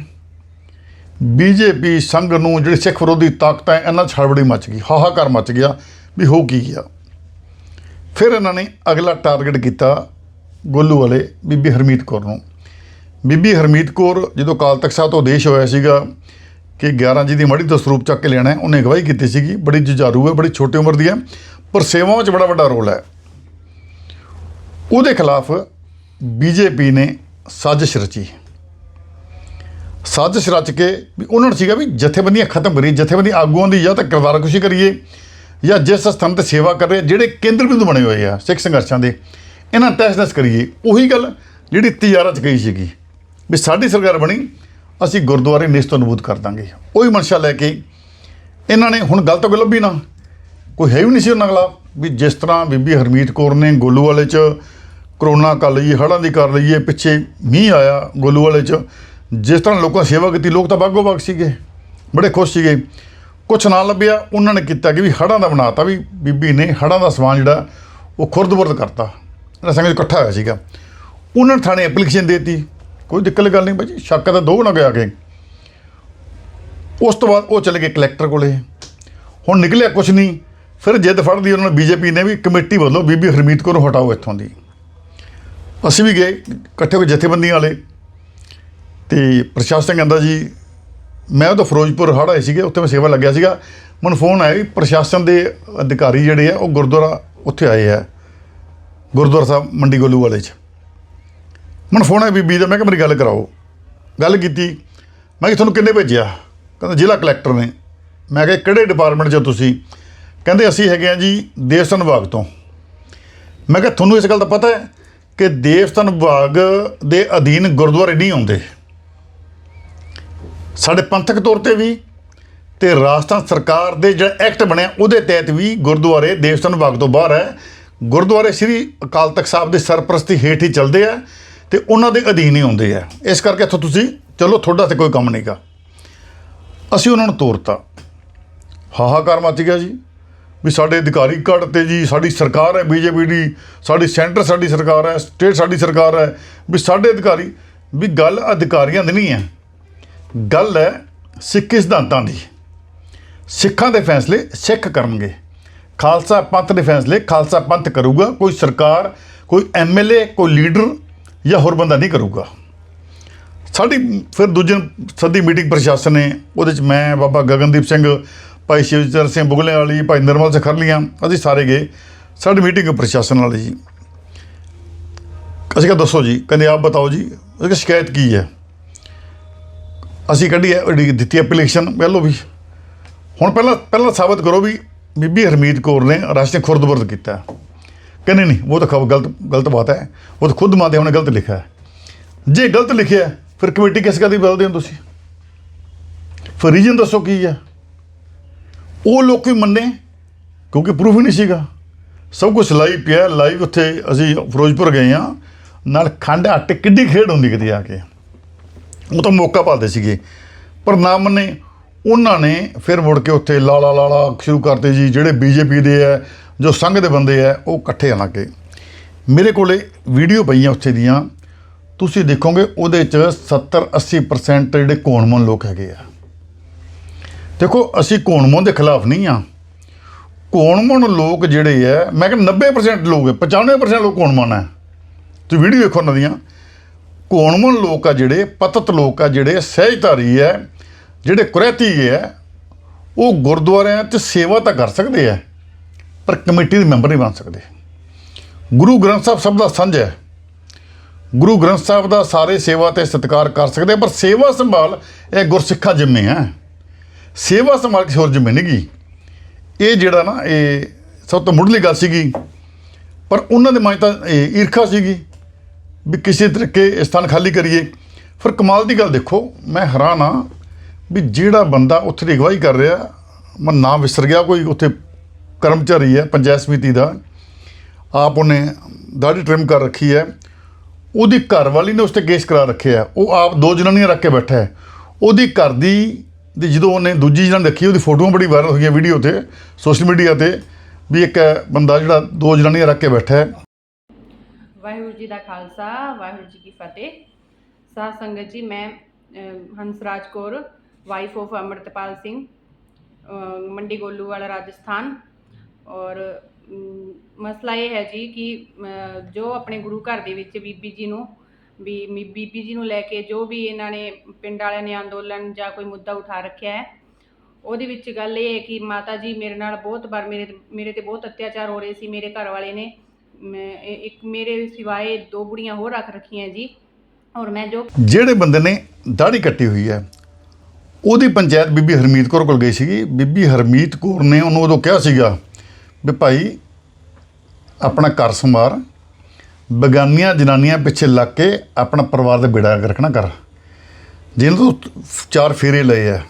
ਬੀਜੇਪੀ ਸੰਘ ਨੂੰ ਜਿਹੜੀ ਸਿੱਖ ਵਿਰੋਧੀ ਤਾਕਤਾਂ ਇਹਨਾਂ 'ਚ ਹੜਬੜੀ ਮਚ ਗਈ, ਹਾਹਾਕਾਰ ਮਚ ਗਿਆ, ਵੀ ਹੋ ਕੀ ਗਿਆ। ਫਿਰ ਇਹਨਾਂ ਨੇ ਅਗਲਾ ਟਾਰਗੇਟ ਕੀਤਾ ਗੋਲੂ ਵਾਲੇ ਬੀਬੀ ਹਰਮੀਤ ਕੌਰ ਨੂੰ। ਬੀਬੀ ਹਰਮੀਤ ਕੌਰ ਜਦੋਂ ਕਾਲ ਤਖਤ ਸਾਹਿਬ ਤੋਂ ਆਦੇਸ਼ ਹੋਇਆ ਸੀਗਾ ਕਿ 11 ਜੀ ਦੀ ਮੜੀ ਤੋਂ ਸਰੂਪ ਚੱਕ ਕੇ ਲੈਣਾ ਉਹਨੇ ਅਗਵਾਈ ਕੀਤੀ ਸੀਗੀ। ਬੜੀ ਜੁਝਾਰੂ ਹੈ, ਬੜੀ ਛੋਟੀ ਉਮਰ ਦੀ ਹੈ, ਪਰ ਸੇਵਾਵਾਂ ਵਿੱਚ ਬੜਾ ਵੱਡਾ ਰੋਲ ਹੈ। ਉਹਦੇ ਖਿਲਾਫ ਬੀਜੇਪੀ ਨੇ ਸਾਜ਼ਿਸ਼ ਰਚੀ। ਸਾਜ਼ਿਸ਼ ਰਚ ਕੇ ਵੀ ਉਹਨਾਂ ਨੂੰ ਸੀਗਾ ਵੀ ਜਥੇਬੰਦੀਆਂ ਖਤਮ ਕਰੀਏ, ਜਥੇਬੰਦੀ ਆਗੂਆਂ ਦੀ ਜਾਂ ਤਾਂ ਕਰਦਾਰਕੁਸ਼ੀ ਕਰੀਏ ਜਾਂ ਜਿਸ ਸਥਾਨ ਤੇ ਸੇਵਾ ਕਰ ਰਹੇ ਜਿਹੜੇ ਕੇਂਦਰ ਬਿੰਦੂ ਬਣੇ ਹੋਏ ਆ ਸਿੱਖ ਸੰਘਰਸ਼ਾਂ ਦੇ ਇਹਨਾਂ ਤਹਿਸ ਕਰੀਏ। ਉਹੀ ਗੱਲ ਜਿਹੜੀ ਤਿਆਰਾ ਚ ਗਈ ਸੀਗੀ ਵੀ ਸਾਡੀ ਸਰਕਾਰ ਬਣੀ, ਅਸੀਂ ਗੁਰਦੁਆਰੇ ਨਿਸ਼ਤੋਂ ਨਬੂਦ ਕਰ ਦਾਂਗੇ। ਉਹੀ ਮਨਸ਼ਾ ਲੈ ਕੇ ਇਹਨਾਂ ਨੇ ਹੁਣ ਗਲਤ ਕੋਈ ਲੱਭੀ ਨਾ। ਕੋਈ ਹੈ ਹੀ ਨਹੀਂ ਸੀ ਉਹਨਾਂ ਅਗਲਾ ਵੀ ਜਿਸ ਤਰ੍ਹਾਂ ਬੀਬੀ ਹਰਮੀਤ ਕੌਰ ਨੇ ਗੋਲੂ ਵਾਲੇ ਚ ਕਰੋਨਾ ਕਰ ਲਈਏ ਹੜ੍ਹਾਂ ਦੀ ਕਰ ਲਈਏ, ਪਿੱਛੇ ਮੀਂਹ ਆਇਆ ਗੋਲੂ ਵਾਲੇ ਚ। ਜਿਸ ਤਰ੍ਹਾਂ ਲੋਕਾਂ ਸੇਵਾ ਕੀਤੀ, ਲੋਕ ਤਾਂ ਬਾਗੋ ਬਾਗ ਸੀਗੇ। ਬੜੇ ਖੁਸ਼ ਸੀਗੇ। ਕੁਛ ਨਾ ਲੱਭਿਆ, ਉਹਨਾਂ ਨੇ ਕੀਤਾ ਕਿ ਵੀ ਹੜ੍ਹਾਂ ਦਾ ਬਣਾਤਾ ਵੀ ਬੀਬੀ ਨੇ ਹੜ੍ਹਾਂ ਦਾ ਸਮਾਨ ਜਿਹੜਾ, ਉਹ ਖੁਰਦ-ਬੁਰਦ ਕਰਤਾ। ਸੰਗਤ ਇਕੱਠਾ ਹੋਇਆ ਸੀਗਾ। ਉਹਨਾਂ ਨੇ ਥਾਣੇ ਐਪਲੀਕੇਸ਼ਨ ਦੇਤੀ। ਕੋਈ ਦਿੱਕਤ ਵਾਲੀ ਗੱਲ ਨਹੀਂ ਭਾਜੀ ਸ਼ੱਕ ਤਾਂ ਦੋ ਨਾ ਗਿਆ ਕੇ। ਉਸ ਤੋਂ ਬਾਅਦ ਉਹ ਚਲੇ ਗਏ ਕਲੈਕਟਰ ਕੋਲੇ। ਹੁਣ ਨਿਕਲਿਆ ਕੁਛ ਨਹੀਂ। ਫਿਰ ਜਿੱਦ ਫੜਦੀ ਉਹਨਾਂ ਨੇ ਬੀਜੇਪੀ ਨੇ ਵੀ ਕਮੇਟੀ ਵੱਲੋਂ ਬੀਬੀ ਹਰਮੀਤ ਕੌਰ ਨੂੰ ਹਟਾਓ ਇੱਥੋਂ ਦੀ। ਅਸੀਂ ਵੀ ਗਏ, ਇਕੱਠੇ ਹੋ ਜਥੇਬੰਦੀਆਂ ਵਾਲੇ। ਤੇ ਪ੍ਰਸ਼ਾਸਨ ਕਹਿੰਦਾ ਜੀ, ਮੈਂ ਉਹ ਤਾਂ ਫਿਰੋਜ਼ਪੁਰ ਹੜ੍ਹ ਆਏ ਸੀਗੇ, ਉੱਥੇ ਮੈਂ ਸੇਵਾ ਲੱਗਿਆ ਸੀਗਾ। ਮੈਨੂੰ ਫੋਨ ਆਇਆ ਵੀ ਪ੍ਰਸ਼ਾਸਨ ਦੇ ਅਧਿਕਾਰੀ ਜਿਹੜੇ ਆ, ਉਹ ਗੁਰਦੁਆਰਾ ਉੱਥੇ ਆਏ ਆ। ਗੁਰਦੁਆਰਾ ਸਾਹਿਬ ਮੰਡੀ ਗੋਲੂ ਵਾਲੇ 'ਚ। ਮੈਨੂੰ ਫੋਨ ਆਇਆ ਬੀਬੀ ਦਾ, ਮੈਂ ਕਿਹਾ ਮੇਰੀ ਗੱਲ ਕਰਾਓ। ਗੱਲ ਕੀਤੀ। ਮੈਂ ਕਿ ਤੁਹਾਨੂੰ ਕਿੰਨੇ ਭੇਜਿਆ? ਕਹਿੰਦਾ ਜ਼ਿਲ੍ਹਾ ਕਲੈਕਟਰ ਨੇ। ਮੈਂ ਕਿਹਾ ਕਿਹੜੇ ਡਿਪਾਰਟਮੈਂਟ 'ਚ ਤੁਸੀਂ? ਕਹਿੰਦੇ ਅਸੀਂ ਹੈਗੇ ਆ ਜੀ ਦੇਵਸਥਾਨ ਵਿਭਾਗ ਤੋਂ। ਮੈਂ ਕਿਹਾ ਤੁਹਾਨੂੰ ਇਸ ਗੱਲ ਦਾ ਪਤਾ ਹੈ ਕਿ ਦੇਵਸਥਾਨ ਵਿਭਾਗ ਦੇ ਅਧੀਨ ਗੁਰਦੁਆਰੇ ਨਹੀਂ ਆਉਂਦੇ। ਸਾਡੇ ਪੰਥਕ ਤੌਰ ਤੇ ਵੀ ਤੇ ਰਾਜਸਥਾਨ ਸਰਕਾਰ ਦੇ ਜਿਹੜਾ ਐਕਟ ਬਣਿਆ, ਉਹਦੇ ਤਹਿਤ ਵੀ ਗੁਰਦੁਆਰੇ ਦੇਵਸਥਾਨ ਵਿਭਾਗ ਤੋਂ ਬਾਹਰ ਹੈ। ਗੁਰਦੁਆਰੇ ਸ੍ਰੀ ਅਕਾਲ ਤਖਤ ਸਾਹਿਬ ਦੀ ਸਰਪ੍ਰਸਤੀ ਹੇਠ ਹੀ ਚੱਲਦੇ ਆ ਤੇ ਉਹਨਾਂ ਦੇ ਅਧੀਨ ਹੀ ਹੁੰਦੇ ਆ। ਇਸ ਕਰਕੇ ਇੱਥੋਂ ਤੁਸੀਂ ਚਲੋ ਤੁਹਾਡਾ ਤੇ ਕੋਈ ਕੰਮ ਨਹੀਂਗਾ ਅਸੀਂ ਉਹਨਾਂ ਨੂੰ ਤੋਰਤਾ। ਹਾਹਾਕਾਰ ਮਚ ਗਿਆ ਜੀ। ਵੀ ਸਾਡੇ ਅਧਿਕਾਰੀ ਕੱਢ ਜੀ, ਸਾਡੀ ਸਰਕਾਰ ਹੈ ਬੀਜੇਪੀ ਦੀ, ਸਾਡੀ ਸੈਂਟਰ ਸਾਡੀ ਸਰਕਾਰ ਹੈ, ਸਟੇਟ ਸਾਡੀ ਸਰਕਾਰ ਹੈ। ਵੀ ਸਾਡੇ ਅਧਿਕਾਰੀ, ਵੀ ਗੱਲ ਅਧਿਕਾਰੀਆਂ ਦੀ ਨਹੀਂ ਹੈ। ਗੱਲ ਹੈ ਸਿੱਖੀ ਸਿਧਾਂਤਾਂ ਦੀ। ਸਿੱਖਾਂ ਦੇ ਫੈਸਲੇ ਸਿੱਖ ਕਰਨਗੇ। ਖਾਲਸਾ ਪੰਥ ਦੇ ਫੈਸਲੇ, ਖਾਲਸਾ ਪੰਥ ਕਰੂਗਾ, ਕੋਈ ਸਰਕਾਰ, ਕੋਈ ਐਮਐਲਏ ਕੋਈ ਲੀਡਰ ਜਾਂ ਹੋਰ ਬੰਦਾ ਨਹੀਂ ਕਰੂਗਾ। ਸਾਡੀ ਫਿਰ ਦੂਜੇ ਸੱਦੀ ਮੀਟਿੰਗ ਪ੍ਰਸ਼ਾਸਨ ਨੇ, ਉਹਦੇ ਚ ਮੈਂ, ਬਾਬਾ ਗਗਨਦੀਪ ਸਿੰਘ, ਭਾਈ ਸ਼ਿਵਚਰ ਸਿੰਘ ਬੁਗਲੇ ਵਾਲੀ, ਭਾਈ ਨਿਰਮਲ ਸਿੰਘ ਖਰਲੀਆਂ ਅਸੀਂ ਸਾਰੇ ਗਏ ਸਾਡੀ ਮੀਟਿੰਗ ਪ੍ਰਸ਼ਾਸਨ ਵਾਲੀ ਜੀ। ਅਸੀਂ ਕਿਹਾ, ਦੱਸੋ ਜੀ, ਕਹਿੰਦੇ ਆਪ ਬਤਾਓ ਜੀ। ਅਸੀਂ ਕਿਹਾ, ਸ਼ਿਕਾਇਤ ਕੀ ਹੈ? ਅਸੀਂ ਕੱਢੀ ਹੈ ਦਿੱਤੀ ਐਪਲੀਕੇਸ਼ਨ ਪਹਿਲੋ ਵੀ। ਹੁਣ ਪਹਿਲਾਂ ਪਹਿਲਾਂ ਸਾਬਤ ਕਰੋ ਵੀ ਬੀਬੀ ਹਰਮੀਤ ਕੌਰ ਨੇ ਰਾਸ਼ਟਰੀ ਖੁਰਦਬਰਦ ਕੀਤਾ। ਕਹਿੰਦੇ ਨਹੀਂ, ਉਹ ਤਾਂ ਖਬ ਗਲਤ ਗਲਤ ਬਾਤ ਹੈ। ਉਹ ਤਾਂ ਖੁਦ ਮਾਦੇ ਉਹਨੇ ਗਲਤ ਲਿਖਿਆ ਹੈ। ਜੇ ਗਲਤ ਲਿਖਿਆ ਫਿਰ ਕਮੇਟੀ ਕਿਸ ਗੱਲ ਦੀ ਬਦਲਦੇ ਹੋ ਤੁਸੀਂ? ਫਿਰ ਰੀਜਨ ਦੱਸੋ ਕੀ ਹੈ? ਉਹ ਲੋਕ ਵੀ ਮੰਨੇ, ਕਿਉਂਕਿ ਪ੍ਰੂਫ ਹੀ ਨਹੀਂ ਸੀਗਾ। ਸਭ ਕੁਝ ਲਾਈਵ ਪਿਆ ਲਾਈਵ ਉੱਥੇ ਅਸੀਂ ਫਿਰੋਜ਼ਪੁਰ ਗਏ ਆ ਨਾਲ ਖੰਡ ਹੱਟ ਕਿੱਡੀ ਖੇਡ ਹੁੰਦੀ ਕਿਤੇ ਆ ਕੇ। ਉਹ ਤਾਂ ਮੌਕਾ ਪਾਲਦੇ ਸੀਗੇ। ਪਰ ਨਾ ਮੰਨੇ ਉਹਨਾਂ ਨੇ ਫਿਰ ਮੁੜ ਕੇ ਉੱਥੇ ਲਾਲਾ ਲਾਲਾ ਸ਼ੁਰੂ ਕਰਤੇ ਜੀ, ਜਿਹੜੇ ਬੀਜੇਪੀ ਦੇ ਆ ਜੋ ਸੰਘ ਦੇ ਬੰਦੇ ਆ ਉਹ ਇਕੱਠੇ ਆਣ ਕੇ। ਮੇਰੇ ਕੋਲੇ ਵੀਡੀਓ ਪਈਆਂ ਉੱਥੇ ਦੀਆਂ। ਤੁਸੀਂ ਦੇਖੋਗੇ ਉਹਦੇ ਚ 70 80% ਜਿਹੜੇ ਕੋਣਮਨ ਲੋਕ ਹੈਗੇ ਆ। ਦੇਖੋ, ਅਸੀਂ ਕੋਣਮਨ ਦੇ ਖਿਲਾਫ ਨਹੀਂ ਆ। ਕੋਣਮਨ ਲੋਕ ਜਿਹੜੇ ਆ ਮੈਂ ਕਹਿੰਦਾ 90% ਲੋਕ ਹੈ 95% ਲੋਕ ਕੋਣਮਨ ਹੈ। ਤੁਸੀਂ ਵੀਡੀਓ ਵੇਖੋ ਉਹਨਾਂ ਦੀਆਂ। ਕੋਣਮਨ ਲੋਕ ਆ ਜਿਹੜੇ, ਪਤਤ ਲੋਕ ਆ ਜਿਹੜੇ, ਸਹਿਜਧਾਰੀ ਹੈ ਜਿਹੜੇ ਕੁਰੈਤੀ ਹੈ ਉਹ ਗੁਰਦੁਆਰਿਆਂ 'ਚ ਸੇਵਾ ਤਾਂ ਕਰ ਸਕਦੇ ਆ, ਪਰ ਕਮੇਟੀ ਦੇ ਮੈਂਬਰ ਨਹੀਂ ਬਣ ਸਕਦੇ। ਗੁਰੂ ਗ੍ਰੰਥ ਸਾਹਿਬ ਸਭ ਦਾ ਸਾਂਝਾ ਹੈ। ਗੁਰੂ ਗ੍ਰੰਥ ਸਾਹਿਬ ਦਾ ਸਾਰੇ ਸੇਵਾ ਤੇ ਸਤਿਕਾਰ ਕਰ ਸਕਦੇ ਪਰ ਸੇਵਾ ਸੰਭਾਲ ਇਹ ਗੁਰਸਿੱਖਾਂ ਜਿੰਮੇ ਹੈ ਸੇਵਾ ਸੰਭਾਲ ਕਿਸੇ ਹੋਰ ਜਿੰਮੇ ਨਹੀਂ ਗੀ। ਇਹ ਜਿਹੜਾ ਨਾ, ਇਹ ਸਭ ਤੋਂ ਮੁੱਢਲੀ ਗੱਲ ਸੀਗੀ, ਪਰ ਉਹਨਾਂ ਦੇ ਮਨ 'ਚ ਤਾਂ ਇਹ ਈਰਖਾ ਸੀਗੀ ਵੀ ਕਿਸੇ ਤਰੀਕੇ ਇਹ ਸਥਾਨ ਖਾਲੀ ਕਰੀਏ। ਫਿਰ ਕਮਾਲ ਦੀ ਗੱਲ ਦੇਖੋ, ਮੈਂ ਹੈਰਾਨ ਆ ਵੀ ਜਿਹੜਾ ਬੰਦਾ ਉੱਥੇ ਦੀ ਅਗਵਾਈ ਕਰ ਰਿਹਾ ਮੈਂ ਨਾਮ ਵਿਸਰ ਗਿਆ ਕੋਈ ਉੱਥੇ ਕਰਮਚਾਰੀ ਹੈ ਪੰਚਾਇਤ ਸਮਿਤੀ ਦਾ ਆਪ ਉਹਨੇ ਦਾੜੀ ਟ੍ਰਿਮ ਕਰ ਰੱਖੀ ਹੈ। ਉਹਦੀ ਘਰ ਵਾਲੀ ਨੇ ਉਸ ਤੇ ਕੇਸ ਕਰਾ ਰੱਖਿਆ ਉਹ ਆਪ ਦੋ ਜਨਾਨੀਆਂ ਰੱਖ ਕੇ ਬੈਠਾ ਹੈ। ਉਹਦੀ ਘਰ ਦੀ ਦੀ ਜਦੋਂ ਉਹਨੇ ਦੂਜੀ ਜਨਾਨੀ ਰੱਖੀ ਉਹਦੀ ਫੋਟੋਆਂ ਬੜੀ ਵਾਇਰਲ ਹੋਈਆਂ ਵੀਡੀਓ ਤੇ ਸੋਸ਼ਲ ਮੀਡੀਆ ਤੇ ਵੀ ਇੱਕ ਬੰਦਾ ਜਿਹੜਾ ਦੋ ਜਨਾਨੀਆਂ ਰੱਖ ਕੇ ਬੈਠਾ ਹੈ। ਵਾਹਿਗੁਰੂ ਜੀ ਦਾ ਖਾਲਸਾ ਵਾਹਿਗੁਰੂ ਜੀ ਕੀ ਫਤਿਹ। ਸਾਧ ਸੰਗਤ ਜੀ ਮੈਂ ਅਹ, ਹੰਸਰਾਜ ਕੌਰ ਵਾਈਫ ਆਫ ਅਮਰਤਪਾਲ ਸਿੰਘ ਅਹ, ਮੰਡੀ ਗੋਲੂ ਵਾਲਾ ਰਾਜਸਥਾਨ। ਔਰ ਮਸਲਾ ਇਹ ਹੈ ਜੀ ਕਿ ਜੋ ਆਪਣੇ ਗੁਰੂ ਘਰ ਦੇ ਵਿੱਚ ਬੀਬੀ ਜੀ ਨੂੰ ਵੀ ਮੀ- ਬੀਬੀ ਜੀ ਨੂੰ ਲੈ ਕੇ ਜੋ ਵੀ ਇਹਨਾਂ ਨੇ ਪਿੰਡ ਵਾਲਿਆਂ ਨੇ ਅੰਦੋਲਨ ਜਾਂ ਕੋਈ ਮੁੱਦਾ ਉਠਾ ਰੱਖਿਆ ਹੈ ਉਹਦੇ ਵਿੱਚ ਗੱਲ ਇਹ ਹੈ ਕਿ ਮਾਤਾ ਜੀ ਮੇਰੇ ਨਾਲ ਬਹੁਤ ਵਾਰ ਮੇਰੇ ਮੇਰੇ ਤੇ ਬਹੁਤ ਅਤਿਆਚਾਰ ਹੋ ਰਹੇ ਸੀ ਮੇਰੇ ਘਰ ਵਾਲੇ ਨੇ ਇੱਕ ਮੇਰੇ ਸਿਵਾਏ ਦੋ ਬੁੜੀਆਂ ਹੋਰ ਰੱਖ ਰੱਖੀਆਂ ਜੀ। ਔਰ ਮੈਂ ਜੋ ਜਿਹੜੇ ਬੰਦੇ ਨੇ ਦਾੜੀ ਕੱਟੀ ਹੋਈ ਹੈ ਉਹਦੀ ਪੰਚਾਇਤ ਬੀਬੀ ਹਰਮੀਤ ਕੌਰ ਕੋਲ ਗਈ ਸੀਗੀ। ਬੀਬੀ ਹਰਮੀਤ ਕੌਰ ਨੇ ਉਹਨੂੰ ਉਦੋਂ ਕਿਹਾ ਸੀਗਾ ਵੀ ਭਾਈ, ਆਪਣਾ ਘਰ ਸੰਭਾਰ ਬਗਾਨੀਆਂ ਜਨਾਨੀਆਂ ਪਿੱਛੇ ਲੱਗ ਕੇ ਆਪਣਾ ਪਰਿਵਾਰ ਦੇ ਬੇੜਾ ਰੱਖਣਾ ਕਰ ਜਿਹਨਾਂ ਤੋਂ ਚਾਰ ਫੇਰੇ ਲਏ ਆ।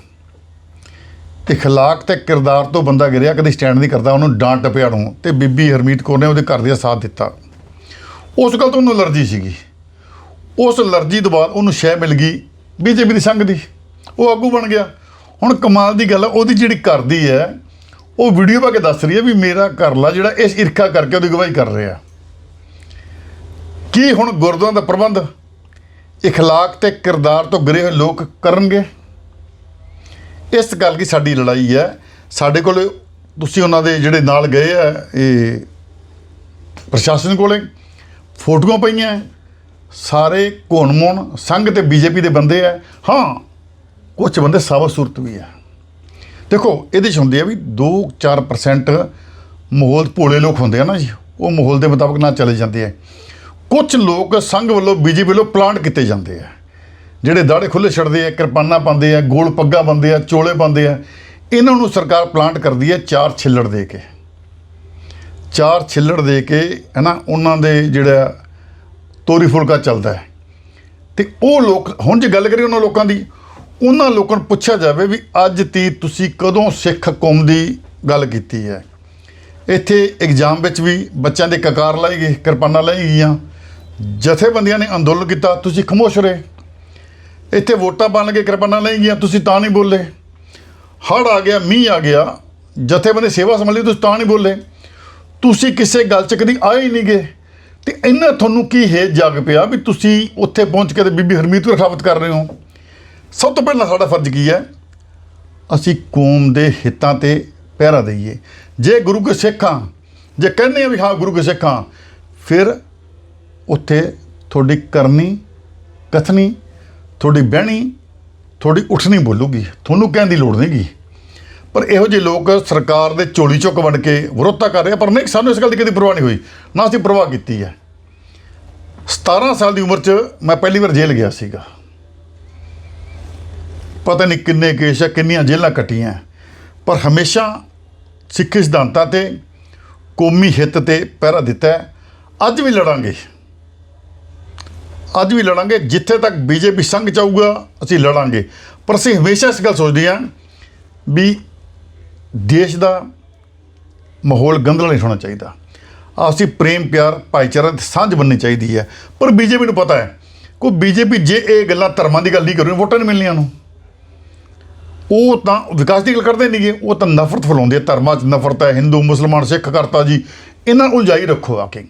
ਇਖਲਾਕ ਤੇ ਕਿਰਦਾਰ ਤੋਂ ਬੰਦਾ ਗਿਰਿਆ, ਕਦੇ ਸਟੈਂਡ ਨਹੀਂ ਕਰਦਾ, ਉਹਨੂੰ ਡਾਂਟ ਟਪਿਆ ਨੂੰ ਤੇ ਬੀਬੀ ਹਰਮੀਤ ਕੌਰ ਨੇ ਉਹਦੇ ਘਰ ਦਾ ਸਾਥ ਦਿੱਤਾ। ਉਸ ਗੱਲ ਤੋਂ ਉਹਨੂੰ ਅਲਰਜੀ ਸੀਗੀ। ਉਸ ਅਲਰਜੀ ਤੋਂ ਬਾਅਦ ਉਹਨੂੰ ਸ਼ੈ ਮਿਲ ਗਈ ਬੀਜੇਪੀ ਦੀ ਸੰਘ ਦੀ। ਉਹ ਆਗੂ ਬਣ ਗਿਆ ਹੁਣ ਕਮਾਲ ਦੀ ਗੱਲ ਹੈ ਉਹਦੀ ਜਿਹੜੀ ਕਰਦੀ ਹੈ ਉਹ ਵੀਡੀਓ ਪਾ ਕੇ ਦੱਸ ਰਹੀ ਹੈ ਵੀ ਮੇਰਾ ਘਰਲਾ ਜਿਹੜਾ ਇਸ ਈਰਖਾ ਕਰਕੇ ਉਹਦੀ ਗਵਾਹੀ ਕਰ ਰਿਹਾ ਕੀ ਹੁਣ ਗੁਰਦੁਆਰਾਂ ਦਾ ਪ੍ਰਬੰਧ اخلاق ਤੇ ਕਿਰਦਾਰ ਤੋਂ ਗਰੇ ਹੋਏ ਲੋਕ ਕਰਨਗੇ ਇਸ ਗੱਲ ਦੀ ਸਾਡੀ ਲੜਾਈ ਹੈ ਸਾਡੇ ਕੋਲ ਤੁਸੀਂ ਉਹਨਾਂ ਦੇ ਜਿਹੜੇ ਨਾਲ ਗਏ ਆ ਇਹ ਪ੍ਰਸ਼ਾਸਨ ਕੋਲੇ ਫੋਟੋਆਂ ਪਈਆਂ ਹੈ। ਸਾਰੇ ਕੋਨਮੋਨ ਸੰਘ ਤੇ ਬੀਜੇਪੀ ਦੇ ਬੰਦੇ ਆ ਹਾਂ ਕੁਝ ਬੰਦੇ ਸਾਬਤ ਸੂਰਤ ਵੀ ਆ। ਦੇਖੋ, ਇਹਦੇ ਚ ਹੁੰਦੇ ਆ ਵੀ 2-4% ਮਾਹੌਲ ਭੋਲੇ ਲੋਕ ਹੁੰਦੇ ਆ ਨਾ ਜੀ। ਉਹ ਮਾਹੌਲ ਦੇ ਮੁਤਾਬਕ ਨਾ ਚਲੇ ਜਾਂਦੇ ਆ। ਕੁਝ ਲੋਕ ਸੰਘ ਵੱਲੋਂ, ਬੀਜੇਪੀ ਵੱਲੋਂ ਪਲਾਂਟ ਕੀਤੇ ਜਾਂਦੇ ਆ। ਜਿਹੜੇ ਦਾੜੇ ਖੁੱਲੇ ਛੱਡਦੇ ਆ, ਕਿਰਪਾਨਾਂ ਪਾਉਂਦੇ ਆ, ਗੋਲ ਪੱਗਾ ਬੰਦੇ ਆ, ਚੋਲੇ ਪਾਉਂਦੇ ਆ। ਇਹਨਾਂ ਨੂੰ ਸਰਕਾਰ ਪਲਾਂਟ ਕਰਦੀ ਹੈ ਚਾਰ ਛਿੱਲੜ ਦੇ ਕੇ। ਚਾਰ ਛਿੱਲੜ ਦੇ ਕੇ ਹੈ ਨਾ ਉਹਨਾਂ ਦੇ ਜਿਹੜਾ ਤੋਰੀ ਫੁਲਕਾ ਚੱਲਦਾ ਹੈ। ਤੇ ਉਹ ਲੋਕ, ਹੁਣ ਜੇ ਗੱਲ ਕਰੀਏ ਉਹਨਾਂ ਲੋਕਾਂ ਦੀ ਉਹਨਾਂ ਲੋਕਾਂ ਨੂੰ ਪੁੱਛਿਆ ਜਾਵੇ ਵੀ ਅੱਜ ਤੀ ਤੁਸੀਂ ਕਦੋਂ ਸਿੱਖ ਕੌਮ ਦੀ ਗੱਲ ਕੀਤੀ ਹੈ? ਇੱਥੇ ਐਗਜ਼ਾਮ ਵਿੱਚ ਵੀ ਬੱਚਿਆਂ ਦੇ ਕਕਾਰ ਲਾਈ ਗਏ, ਕਿਰਪਾਨਾਂ ਲਾਈ ਗਈਆਂ। ਜਥੇਬੰਦੀਆਂ ਨੇ ਅੰਦੋਲਨ ਕੀਤਾ, ਤੁਸੀਂ ਖਮੋਸ਼ ਰਹੇ। ਇੱਥੇ ਵੋਟਾਂ ਬਣ ਕੇ ਕਿਰਪਾਨਾਂ ਲਈ ਗਈਆਂ, ਤੁਸੀਂ ਤਾਂ ਨਹੀਂ ਬੋਲੇ। ਹੜ ਆ ਗਿਆ, ਮੀਂਹ ਆ ਗਿਆ, ਜਥੇਬੰਦੀ ਸੇਵਾ ਸੰਭਲੀ, ਤੁਸੀਂ ਤਾਂ ਨਹੀਂ ਬੋਲੇ। ਤੁਸੀਂ ਕਿਸੇ ਗੱਲ 'ਚ ਕਦੀ ਆਏ ਹੀ ਨਹੀਂ ਗਏ। ਤੇ ਇਹਨਾਂ ਤੁਹਾਨੂੰ ਕੀ ਹੈ ਜਾਗ ਪਿਆ ਵੀ ਤੁਸੀਂ ਉੱਥੇ ਪਹੁੰਚ ਕੇ ਤੇ ਬੀਬੀ ਹਰਮੀਤ ਨੂੰ ਰਖਾਵਤ ਕਰ ਰਹੇ ਹੋ? ਸਭ ਤੋਂ ਪਹਿਲਾਂ ਸਾਡਾ ਫਰਜ਼ ਕੀ ਹੈ? ਅਸੀਂ ਕੌਮ ਦੇ ਹਿੱਤਾਂ ਤੇ ਪਹਿਰਾ ਦਈਏ। ਜੇ ਗੁਰੂ ਕੇ ਸਿੱਖਾਂ ਜੇ ਕਹਿੰਦੇ ਆ ਵੀ ਹਾਂ ਗੁਰੂ ਕੇ ਸਿੱਖਾਂ ਫਿਰ ਉੱਥੇ ਤੁਹਾਡੀ ਕਰਨੀ ਕਥਨੀ ਤੁਹਾਡੀ ਬਹਿਣੀ ਤੁਹਾਡੀ ਉੱਠਣੀ ਬੋਲੂਗੀ। ਤੁਹਾਨੂੰ ਕਹਿਣ ਦੀ ਲੋੜ ਨਹੀਂਗੀ। ਪਰ ਇਹੋ ਜਿਹੇ ਲੋਕ ਸਰਕਾਰ ਦੇ ਝੋਲੀ ਚੁੱਕ ਵੜ ਕੇ ਵਿਰੋਧਤਾ ਕਰ ਰਹੇ ਆ, ਪਰ ਨਹੀਂ ਸਾਨੂੰ ਇਸ ਗੱਲ ਦੀ ਕਦੀ ਪਰਵਾਹ ਨਹੀਂ ਹੋਈ। ਨਾ ਅਸੀਂ ਪਰਵਾਹ ਕੀਤੀ ਹੈ। 17 ਸਾਲ ਦੀ ਉਮਰ 'ਚ ਮੈਂ ਪਹਿਲੀ ਵਾਰ ਜੇਲ੍ਹ ਗਿਆ ਸੀਗਾ। ਪਤਾ ਨਹੀਂ ਕਿੰਨੇ ਕੇਸ ਆ, ਕਿੰਨੀਆਂ ਜੇਲ੍ਹਾਂ ਕੱਟੀਆਂ। ਪਰ ਹਮੇਸ਼ਾ ਸਿੱਖੀ ਸਿਧਾਂਤਾਂ ਤੇ ਕੌਮੀ ਹਿੱਤ ਤੇ ਪਹਿਰਾ ਦਿੱਤਾ ਅੱਜ ਵੀ ਲੜਾਂਗੇ। ਅੱਜ ਵੀ ਲੜਾਂਗੇ। ਜਿੱਥੇ ਤੱਕ ਬੀਜੇਪੀ ਸੰਘ ਚਾਹੂਗਾ ਅਸੀਂ ਲੜਾਂਗੇ। ਪਰ ਅਸੀਂ ਹਮੇਸ਼ਾ ਇਸ ਗੱਲ ਸੋਚਦੇ ਹਾਂ ਵੀ ਦੇਸ਼ ਦਾ ਮਾਹੌਲ ਗੰਦਲਾ ਨਹੀਂ ਹੋਣਾ ਚਾਹੀਦਾ। ਆਪਸੀ ਪ੍ਰੇਮ, ਪਿਆਰ, ਭਾਈਚਾਰਾ ਦੀ ਸਾਂਝ ਬਣਨੀ ਚਾਹੀਦੀ ਹੈ। ਪਰ ਬੀਜੇਪੀ ਨੂੰ ਪਤਾ ਹੈ, ਕੋਈ ਬੀਜੇਪੀ ਜੇ ਇਹ ਗੱਲਾਂ ਧਰਮਾਂ ਦੀ ਗੱਲ ਨਹੀਂ ਕਰੂਗੀ ਵੋਟਾਂ ਨਹੀਂ ਮਿਲਣੀਆਂ ਨੂੰ ਉਹ ਤਾਂ ਵਿਕਾਸ ਦੀ ਗੱਲ ਕਰਦੇ ਨਹੀਂਗੇ ਉਹ ਤਾਂ ਨਫ਼ਰਤ ਫੈਲਾਉਂਦੇ ਧਰਮਾਂ 'ਚ ਨਫ਼ਰਤ ਹੈ ਹਿੰਦੂ ਮੁਸਲਮਾਨ ਸਿੱਖ ਕਰਤਾ ਜੀ। ਇਹਨਾਂ ਨੂੰ ਉਲਝਾਈ ਰੱਖੋ ਆ ਕੇ।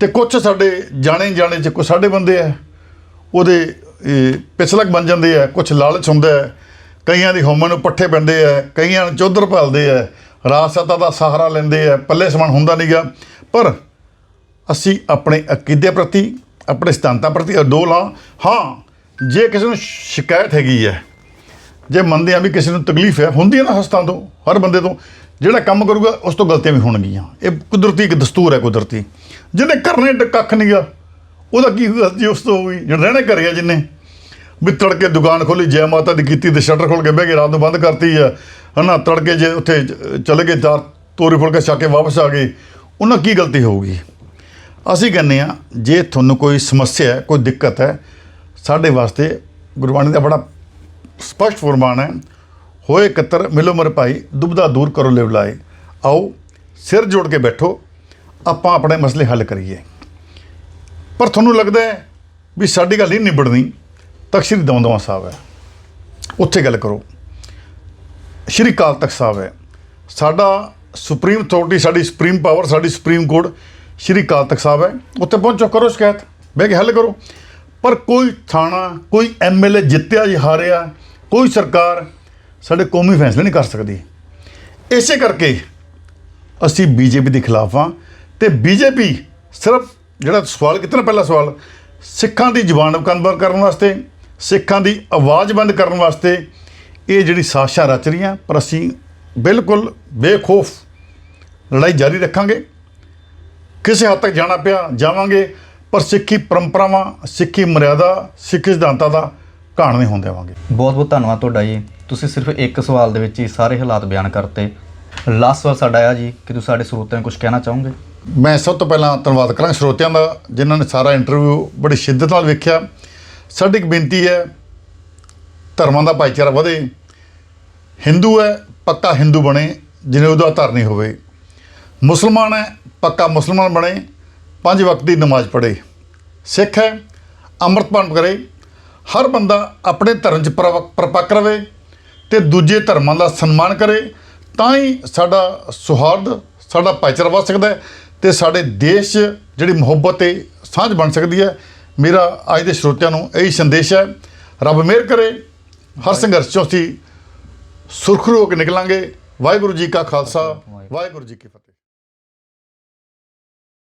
ਤੇ ਕੁਝ ਸਾਡੇ ਜਾਣੇ ਜਾਣੇ ਚ ਕੁਝ ਸਾਡੇ ਬੰਦੇ ਆ ਉਹਦੇ ਇਹ, ਪਿਛਲਕ ਬਣ ਜਾਂਦੇ ਆ ਕੁਝ ਲਾਲਚ ਹੁੰਦਾ ਹੈ। ਕਈਆਂ ਦੀ ਹੋਮਨ ਨੂੰ ਪੱਠੇ ਪੈਂਦੇ ਆ ਕਈਆਂ ਨੂੰ ਚੌਧਰ ਭਾਲਦੇ ਆ ਰਾਜਸਤਾ ਦਾ ਸਹਾਰਾ ਲੈਂਦੇ ਆ ਪੱਲੇ ਸਮਾਨ ਹੁੰਦਾ ਨਹੀਂਗਾ। ਪਰ ਅਸੀਂ ਆਪਣੇ ਅਕੀਦੇ ਪ੍ਰਤੀ ਆਪਣੇ ਸਿਧਾਂਤਾਂ ਪ੍ਰਤੀ ਅਡੋਲ ਹਾਂ। ਹਾਂ ਜੇ ਕਿਸੇ ਨੂੰ ਸ਼ਿਕਾਇਤ ਹੈਗੀ ਹੈ ਜੇ ਮੰਨਦੇ ਆ ਵੀ ਕਿਸੇ ਨੂੰ ਤਕਲੀਫ ਹੈ ਹੁੰਦੀ ਹੈ ਨਾ ਹਸਤਾਂ ਤੋਂ, ਹਰ ਬੰਦੇ ਤੋਂ, ਜਿਹੜਾ ਕੰਮ ਕਰੂਗਾ, ਉਸ ਤੋਂ ਗਲਤੀਆਂ ਵੀ ਹੋਣਗੀਆਂ। ਇਹ ਕੁਦਰਤੀ ਇੱਕ ਦਸਤੂਰ ਹੈ ਕੁਦਰਤੀ। ਜਿਹਨੇ ਕਰਨੇ ਕੱਖ ਨਹੀਂ ਨਹੀਂਗਾ ਉਹਦਾ ਕੀ ਗਲਤੀ ਉਸ ਤੋਂ ਹੋਈ ਜਿਹੜਾ ਰਹਿਣੇ ਕਰਿਆ ਜਿੰਨੇ। ਵੀ ਤੜਕੇ ਦੁਕਾਨ ਖੋਲੀ, ਜੈ ਮਾਤਾ ਦੀ ਕੀਤੀ ਤੇ ਸ਼ਟਰ ਖੋਲ ਕੇ ਬਹਿ ਗਏ, ਰਾਤ ਨੂੰ ਬੰਦ ਕਰਤੀ ਆ। ਹਨਾ, ਤੜਕੇ ਜੇ ਉੱਥੇ ਚਲੇ ਗਏ, ਚਾਰ ਤੋਰੀ ਫੁਲਕੇ ਛੱਕ ਕੇ ਵਾਪਸ ਆ ਗਏ। ਉਹਨਾਂ ਕੀ ਗਲਤੀ ਹੋਊਗੀ? ਅਸੀਂ ਕਹਿੰਦੇ ਆ ਜੇ ਤੁਹਾਨੂੰ ਕੋਈ ਸਮੱਸਿਆ ਹੈ, ਕੋਈ ਦਿੱਕਤ ਹੈ, ਸਾਡੇ ਵਾਸਤੇ ਗੁਰਬਾਣੀ ਦਾ ਬੜਾ ਸਪਸ਼ਟ ਫਰਮਾਨ ਹੈ, ਹੋਏ ਕਤਰ, ਮਿਲੋ ਮਰ ਭਾਈ, ਦੁਬਦਾ ਦੂਰ ਕਰੋ ਲਿਵ ਲਾਏ। ਆਓ, ਸਿਰ ਜੋੜ ਕੇ ਬੈਠੋ, ਆਪਾਂ ਆਪਣੇ ਮਸਲੇ ਹੱਲ ਕਰੀਏ। ਪਰ ਤੁਹਾਨੂੰ ਲੱਗਦਾ ਹੈ ਵੀ ਸਾਡੀ ਗੱਲ ਨਹੀਂ ਨਿਬੜਨੀ? ਤਖਤ ਸ੍ਰੀ ਦਮਦਮਾ ਸਾਹਿਬ ਹੈ। ਉੱਥੇ ਗੱਲ ਕਰੋ। ਸ਼੍ਰੀ ਅਕਾਲ ਤਖਤ ਸਾਹਿਬ ਹੈ। ਸਾਡਾ ਸੁਪਰੀਮ ਅਥਾਰਟੀ, ਸਾਡੀ ਸੁਪਰੀਮ ਪਾਵਰ, ਸਾਡੀ ਸੁਪਰੀਮ ਕੋਰਟ ਸ਼੍ਰੀ ਕਾਲ ਤਖਤ ਸਾਹਿਬ ਹੈ। ਉੱਥੇ ਪਹੁੰਚੋ, ਕਰੋ ਸ਼ਿਕਾਇਤ। ਬਹਿ ਕੇ ਹੱਲ ਕਰੋ। ਪਰ ਕੋਈ ਥਾਣਾ, ਕੋਈ ਐਮਐਲਏ ਜਿੱਤਿਆ ਜਾਂ ਹਾਰਿਆ ਕੋਈ ਸਰਕਾਰ ਸਾਡੇ ਕੌਮੀ ਫੈਸਲੇ ਨਹੀਂ ਕਰ ਸਕਦੀ। ਇਸੇ ਕਰਕੇ ਅਸੀਂ ਬੀਜੇਪੀ ਦੇ ਖਿਲਾਫ ਹਾਂ ਤੇ ਬੀਜੇਪੀ ਸਿਰਫ ਜਿਹੜਾ ਸਵਾਲ, ਕਿਤਨਾ ਪਹਿਲਾ ਸਵਾਲ, ਸਿੱਖਾਂ ਦੀ ਜ਼ੁਬਾਨ ਬੰਦ ਕਰਨ ਵਾਸਤੇ, ਸਿੱਖਾਂ ਦੀ ਆਵਾਜ਼ ਬੰਦ ਕਰਨ ਵਾਸਤੇ ਇਹ ਜਿਹੜੀ ਸਾਸ਼ਾਂ ਰਚ ਰਹੀਆਂ, ਪਰ ਅਸੀਂ ਬਿਲਕੁਲ ਬੇਖੌਫ ਲੜਾਈ ਜਾਰੀ ਰੱਖਾਂਗੇ। ਕਿਸੇ ਹੱਦ ਤੱਕ ਜਾਣਾ ਪਿਆ, ਜਾਵਾਂਗੇ, ਪਰ ਸਿੱਖੀ ਪਰੰਪਰਾਵਾਂ, ਸਿੱਖੀ ਮਰਿਆਦਾ, ਸਿੱਖੀ ਸਿਧਾਂਤਾਂ ਦਾ ਘਾਣ ਨਹੀਂ ਹੋਣ ਦੇਵਾਂਗੇ। ਬਹੁਤ ਬਹੁਤ ਧੰਨਵਾਦ ਤੁਹਾਡਾ ਜੀ। ਤੁਸੀਂ ਸਿਰਫ ਇੱਕ ਸਵਾਲ ਦੇ ਵਿੱਚ ਹੀ ਸਾਰੇ ਹਾਲਾਤ ਬਿਆਨ ਕਰਤੇ। ਲਾਸਟ ਸਵਾਲ ਸਾਡਾ ਆ ਜੀ ਕਿ ਤੁਸੀਂ ਸਾਡੇ ਸਰੋਤਿਆਂ ਨੂੰ ਕੁਝ ਕਹਿਣਾ ਚਾਹੋਗੇ? ਮੈਂ ਸਭ ਤੋਂ ਪਹਿਲਾਂ ਧੰਨਵਾਦ ਕਰਾਂ ਸਰੋਤਿਆਂ ਦਾ ਜਿਨ੍ਹਾਂ ਨੇ ਸਾਰਾ ਇੰਟਰਵਿਊ ਬੜੀ ਸ਼ਿੱਦਤ ਨਾਲ ਵੇਖਿਆ। ਸਾਡੀ ਇੱਕ ਬੇਨਤੀ ਹੈ ਧਰਮਾਂ ਦਾ ਭਾਈਚਾਰਾ ਵਧੇ। ਹਿੰਦੂ ਹੈ ਪੱਕਾ ਹਿੰਦੂ ਬਣੇ ਜਿਹਨੇ ਉਹਦਾ ਧਾਰ ਨਹੀਂ ਹੋਵੇ। ਮੁਸਲਮਾਨ ਹੈ ਪੱਕਾ ਮੁਸਲਮਾਨ ਬਣੇ। ਪੰਜ ਵਕਤ ਦੀ ਨਮਾਜ਼ ਪੜ੍ਹੇ। ਸਿੱਖ ਹੈ ਅੰਮ੍ਰਿਤਪਾਨ ਕਰੇ। ਹਰ ਬੰਦਾ ਆਪਣੇ ਧਰਮ 'ਚ ਪਰਪੱਕ ਰਵੇ ਤੇ ਦੂਜੇ ਧਰਮਾਂ ਦਾ ਸਨਮਾਨ ਕਰੇ ਤਾਂ ਹੀ ਸਾਡਾ ਸੁਹਾਰਦ ਸਾਡਾ ਭਾਈਚਾਰਾ ਵੱਧ ਸਕਦਾ ਤੇ ਸਾਡੇ ਦੇਸ਼ 'ਚ ਜਿਹੜੀ ਮੁਹੱਬਤ ਤੇ ਸਾਂਝ ਬਣ ਸਕਦੀ ਹੈ। ਮੇਰਾ ਅੱਜ ਦੇ ਸਰੋਤਿਆਂ ਨੂੰ ਇਹੀ ਸੰਦੇਸ਼ ਹੈ ਰੱਬ ਮਿਹਰ ਕਰੇ ਹਰ ਸੰਘਰਸ਼ 'ਚੋਂ ਅਸੀਂ ਸੁਰਖਰੂ ਹੋ ਕੇ ਨਿਕਲਾਂਗੇ। ਵਾਹਿਗੁਰੂ ਜੀ ਕਾ ਖਾਲਸਾ ਵਾਹਿਗੁਰੂ ਜੀ ਕੀ ਫਤਿਹ।